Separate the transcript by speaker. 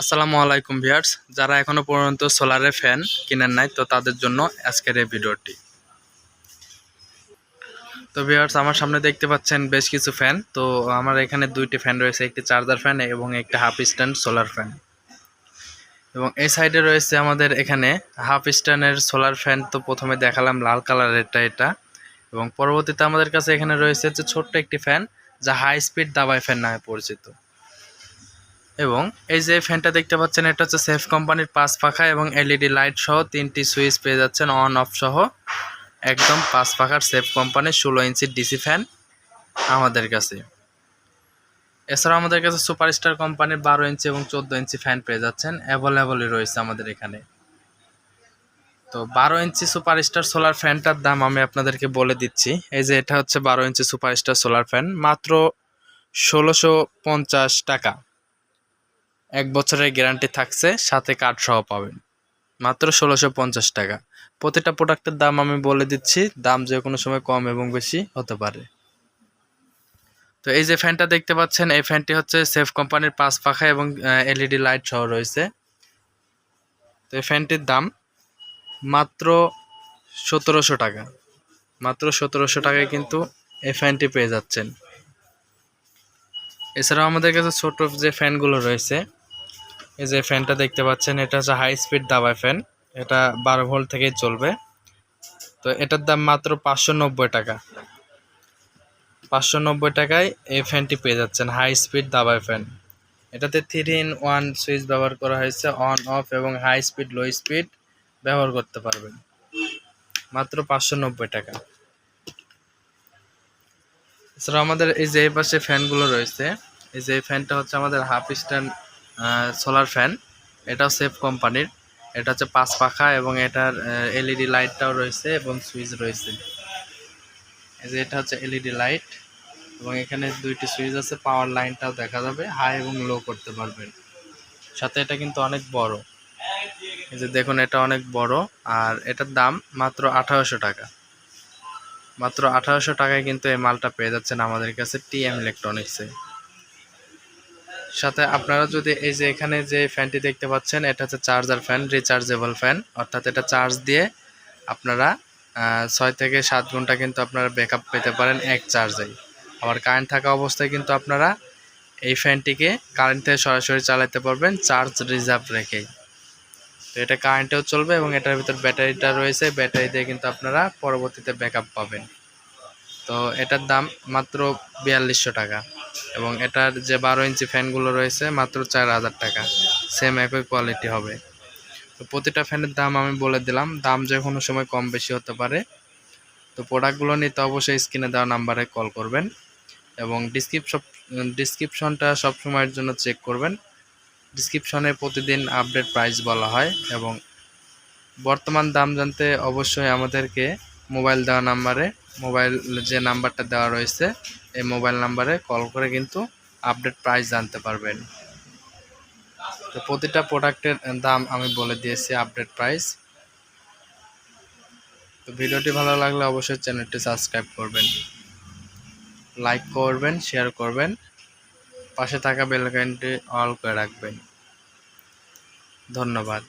Speaker 1: আসসালামু আলাইকুম ভিয়ার্স যারা এখনও পর্যন্ত সোলারের ফ্যান কিনেন নাই, তো তাদের জন্য আজকের এই ভিডিওটি। তো ভিয়ার্স আমার সামনে দেখতে পাচ্ছেন বেশ কিছু ফ্যান। তো আমার এখানে দুইটি ফ্যান রয়েছে, একটি চার্জার ফ্যান এবং একটি হাফ স্ট্যান্ড সোলার ফ্যান। এবং এই সাইডে রয়েছে আমাদের এখানে হাফ স্ট্যান্ডের সোলার ফ্যান। তো প্রথমে দেখালাম লাল কালারেরটা এটা। এবং পরবর্তীতে আমাদের কাছে এখানে রয়েছে যে ছোট্ট একটি ফ্যান, যা হাই স্পিড দাবাই ফ্যান নামে পরিচিত। এবং এই যে ফ্যানটা দেখতে পাচ্ছেন, এটা হচ্ছে সেফ কোম্পানির পাঁচ পাখা এবং এলইডি লাইট সহ তিনটি সুইচ পেয়ে যাচ্ছেন অন, অফ সহ। একদম পাঁচ পাখার সেফ কোম্পানির ষোলো ইঞ্চি ডিসি ফ্যান আমাদের কাছে। এছাড়াও আমাদের কাছে সুপারস্টার কোম্পানির বারো ইঞ্চি এবং চোদ্দ ইঞ্চি ফ্যান পেয়ে যাচ্ছেন। অ্যাভেলেবলই রয়েছে আমাদের এখানে। তো বারো ইঞ্চি সুপারস্টার সোলার ফ্যানটার দাম আমি আপনাদেরকে বলে দিচ্ছি। এই যে এটা হচ্ছে বারো ইঞ্চি সুপারস্টার সোলার ফ্যান, মাত্র ষোলোশো পঞ্চাশ টাকা। এক বছরের গ্যারান্টি থাকছে, সাথে কার্ড সহ পাবেন। মাত্র ষোলোশো পঞ্চাশ টাকা। প্রতিটা প্রোডাক্টের দাম আমি বলে দিচ্ছি, দাম যে কোনো সময় কম এবং বেশি হতে পারে। তো এই যে ফ্যানটা দেখতে পাচ্ছেন, এই ফ্যানটি হচ্ছে সেফ কোম্পানির পাঁচ পাখা এবং এলইডি লাইট সহ রয়েছে। তো এই ফ্যানটির দাম মাত্র সতেরোশো টাকা। মাত্র সতেরোশো টাকায় কিন্তু এই ফ্যানটি পেয়ে যাচ্ছেন। এছাড়াও আমাদের কাছে ছোট যে ফ্যানগুলো রয়েছে এই যে ফ্যানটা দেখতে পাচ্ছেন, এটা হচ্ছে হাই স্পিড দাবায় ফ্যান। এটা বারো ভোল্ট থেকেই চলবে। তো এটার দাম মাত্র পাঁচশো নব্বই টাকা। পাঁচশো নব্বই টাকায় এই ফ্যানটি পেয়ে যাচ্ছেন হাই স্পিড দাবায় ফ্যান। এটাতে থ্রি ইন ওয়ান সুইচ ব্যবহার করা হয়েছে অন অফ এবং হাই স্পিড লো স্পিড ব্যবহার করতে পারবেন। মাত্র পাঁচশো নব্বই টাকা। এছাড়া আমাদের এই যে এই পাশে ফ্যানগুলো রয়েছে, এই যে ফ্যানটা হচ্ছে আমাদের হাফ স্ট্যান্ড সোলার ফ্যান এটাও সেফ কোম্পানির এটা হচ্ছে পাঁচ পাখা এবং এটার এলইডি লাইটটাও রয়েছে এবং সুইচ রয়েছে। এই যে এটা হচ্ছে এলইডি লাইট এবং এখানে দুইটি সুইচ আছে পাওয়ার লাইনটাও দেখা যাবে হাই এবং লো করতে পারবেন। সাথে এটা কিন্তু অনেক বড়। এই যে দেখুন, এটা অনেক বড় আর এটার দাম মাত্র আঠারোশো টাকা। মাত্র আঠারোশো টাকায় কিন্তু এই মালটা পেয়ে যাচ্ছেন আমাদের কাছে টিএম ইলেকট্রনিক্সে সাথে আপনারা যদি এই যে এখানে যে ফ্যানটি দেখতে পাচ্ছেন, এটা হচ্ছে চার্জার ফ্যান রিচার্জেবল ফ্যান। অর্থাৎ এটা চার্জ দিয়ে আপনারা ছয় থেকে সাত ঘণ্টা কিন্তু আপনারা ব্যাকআপ পেতে পারেন এক চার্জেই। আবার কারেন্ট থাকা অবস্থায় কিন্তু আপনারা এই ফ্যানটিকে কারেন্ট থেকে সরাসরি চালাতে পারবেন চার্জ রিজার্ভ রেখেই। তো এটা কারেন্টেও চলবে এবং এটার ভিতর ব্যাটারিটা রয়েছে, ব্যাটারি দিয়ে কিন্তু আপনারা পরবর্তীতে ব্যাকআপ পাবেন। তো এটার দাম মাত্র বিয়াল্লিশশো টাকা। এবং এটার যে বারো ইঞ্চি ফ্যানগুলো রয়েছে মাত্র চার হাজার টাকা সেম একই কোয়ালিটি হবে। তো প্রতিটা ফ্যানের দাম আমি বলে দিলাম, দাম যে কোনো সময় কম বেশি হতে পারে। তো প্রোডাক্টগুলো নিতে অবশ্যই স্ক্রিনে দেওয়া নাম্বারে কল করবেন এবং ডিসক্রিপশন ডিসক্রিপশনটা সব সময়ের জন্য চেক করবেন। ডিসক্রিপশনে প্রতিদিন আপডেট প্রাইস বলা হয় এবং বর্তমান দাম জানতে অবশ্যই আমাদেরকে মোবাইল দেওয়া নাম্বারে মোবাইল যে নাম্বারটা দেওয়া রয়েছে, এই মোবাইল নাম্বারে কল করে কিন্তু আপডেট প্রাইস জানতে পারবেন। তো প্রতিটা প্রোডাক্টের দাম আমি বলে দিয়েছি আপডেট প্রাইস। তো ভিডিওটি ভালো লাগলে অবশ্যই চ্যানেলটি সাবস্ক্রাইব করবেন। লাইক করবেন, শেয়ার করবেন। পাশে থাকা বেলকাইনটি অল করে রাখবেন। ধন্যবাদ।